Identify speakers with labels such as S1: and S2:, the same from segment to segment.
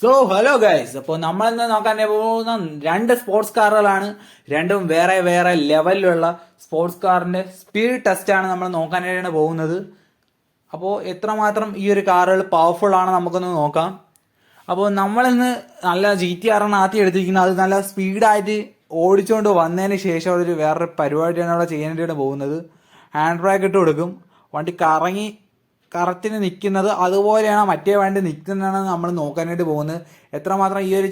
S1: So hello guys അപ്പോൾ നമ്മൾ ഇന്ന് നോക്കാൻ പോകുന്ന രണ്ട് സ്പോർട്സ് കാറുകളാണ്. രണ്ടും വേറെ വേറെ ലെവലിലുള്ള സ്പോർട്സ് കാറിന്റെ സ്പീഡ് ടെസ്റ്റ് ആണ് നമ്മൾ നോക്കാനായിട്ടാണ് പോകുന്നത്. അപ്പോൾ എത്രമാത്രം ഈ ഒരു കാറുകൾ പവർഫുൾ ആണ് നമുക്കൊന്ന് നോക്കാം. അപ്പോൾ നമ്മളിന്ന് നല്ല ജി ടി ആറാണ് ആദ്യം എടുത്തിരിക്കുന്നത്. അത് നല്ല സ്പീഡായിട്ട് ഓടിച്ചുകൊണ്ട് വന്നതിന് ശേഷം ഒരു വേറൊരു പരിപാടിയാണ് അവിടെ ചെയ്യാനായിട്ടാണ് പോകുന്നത്. ഹാൻഡ് ബ്രേക്ക് ഇട്ട് കൊടുക്കും. വണ്ടി കറങ്ങി കറക്റ്റിന് നിൽക്കുന്നത് അതുപോലെയാണ് മറ്റേ വണ്ടി നിൽക്കുന്നതാണ് നമ്മൾ നോക്കാനായിട്ട് പോകുന്നത്. എത്രമാത്രം ഈ ഒരു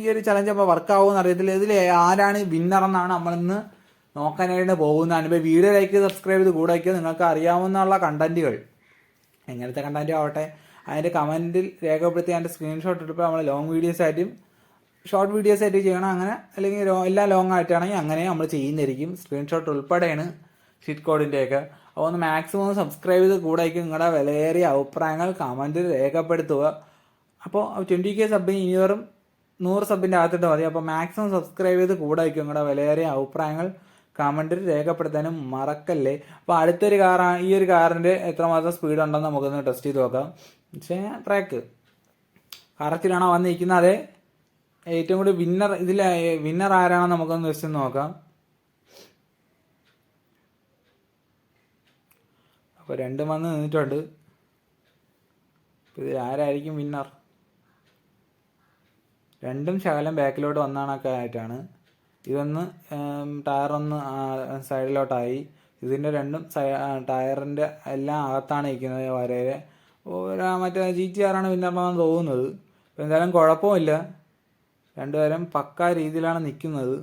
S1: ഈ ഒരു ചലഞ്ച് അപ്പോൾ വർക്ക് ആവുമെന്ന് അറിയത്തില്ല. ഇതിൽ ആരാണ് വിന്നർ എന്നാണ് നമ്മളിന്ന് നോക്കാനായിട്ട് പോകുന്നതാണ് ഇപ്പോൾ വീഡിയോ ലൈക്ക് സബ്സ്ക്രൈബ് ചെയ്ത് കൂടെ വയ്ക്കുക നിങ്ങൾക്ക് അറിയാവുന്ന കണ്ടന്റുകൾ എങ്ങനത്തെ കണ്ടന്റ് ആവട്ടെ. അതിന്റെ കമന്റിൽ രേഖപ്പെടുത്തി അതിന്റെ സ്ക്രീൻഷോട്ട് എടുപ്പോൾ നമ്മൾ ലോങ് വീഡിയോസ് ആയിട്ടും ഷോർട്ട് വീഡിയോസ് ആയിട്ട് ചെയ്യണം. അങ്ങനെ അല്ലെങ്കിൽ എല്ലാം ലോങ് ആയിട്ടാണെങ്കിൽ അങ്ങനെ നമ്മൾ ചെയ്യുന്നതായിരിക്കും. സ്ക്രീൻഷോട്ട് ഉൾപ്പെടെയാണ് ഷീറ്റ് കോഡിന്റെയൊക്കെ അപ്പോൾ ഒന്ന് മാക്സിമം സബ്സ്ക്രൈബ് ചെയ്ത് കൂടെ ആയിരിക്കും നിങ്ങളുടെ വിലയേറിയ അഭിപ്രായങ്ങൾ കമന്റിൽ രേഖപ്പെടുത്തുക. അപ്പോൾ ട്വന്റി കെ സബിന് ഇനി വെറും നൂറ് സബിന്റെ അകത്തിട്ട് മതി. അപ്പോൾ മാക്സിമം സബ്സ്ക്രൈബ് ചെയ്ത് കൂടെ ആയിരിക്കും നിങ്ങളുടെ വിലയേറിയ അഭിപ്രായങ്ങൾ കമന്റിൽ രേഖപ്പെടുത്താനും മറക്കല്ലേ. അപ്പോൾ അടുത്തൊരു കാറാണ് ഈ ഒരു കാറിന്റെ എത്രമാത്രം സ്പീഡ് ഉണ്ടെന്ന് നമുക്കൊന്ന് ടെസ്റ്റ് ചെയ്ത് നോക്കാം. പക്ഷേ ട്രാക്ക് കറക്റ്റിലാണോ വന്നിരിക്കുന്നത്? അതെ. ഏറ്റവും കൂടുതൽ വിന്നർ ഇതിൽ വിന്നർ ആരാണെന്ന് നമുക്കൊന്ന് ജസ്റ്റ് നോക്കാം. അപ്പോൾ രണ്ടും വന്ന് നിന്നിട്ടുണ്ട്. ഇത് ആരായിരിക്കും വിന്നർ രണ്ടും ശകലം ബാക്കിലോട്ട് വന്നാണൊക്കെ ആയിട്ടാണ്. ഇതൊന്ന് ടയറൊന്ന് സൈഡിലോട്ടായി ഇതിന്റെ രണ്ടും ടയറിന്റെ എല്ലാം അകത്താണ് ഇരിക്കുന്നത് വരെ ഓരോ മറ്റേ ജി ടി ആറാണ് വിന്നറിനാണെന്ന് തോന്നുന്നത്. എന്തായാലും കുഴപ്പമില്ല. രണ്ടുപേരും പക്ക രീതിയിലാണ് നിൽക്കുന്നത്.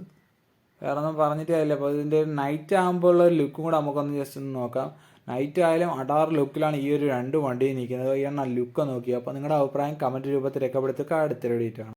S1: ഒന്നും പറഞ്ഞിട്ട് കാര്യമില്ല. അപ്പോൾ ഇതിന്റെ നൈറ്റ് ആകുമ്പോൾ ഉള്ള ഒരു ലുക്കും കൂടെ നമുക്കൊന്ന് ജസ്റ്റ് ഒന്ന് നോക്കാം. നൈറ്റ് ആയാലും അടാർ ലുക്കിലാണ് ഈ ഒരു രണ്ട് വണ്ടി നിൽക്കുന്നത് ഈ എണ്ണ ലുക്ക് നോക്കി. അപ്പോൾ നിങ്ങളുടെ അഭിപ്രായം കമന്റ് രൂപത്തിൽ രേഖപ്പെടുത്തുക. അടുത്ത ഡേറ്റ് ആണ്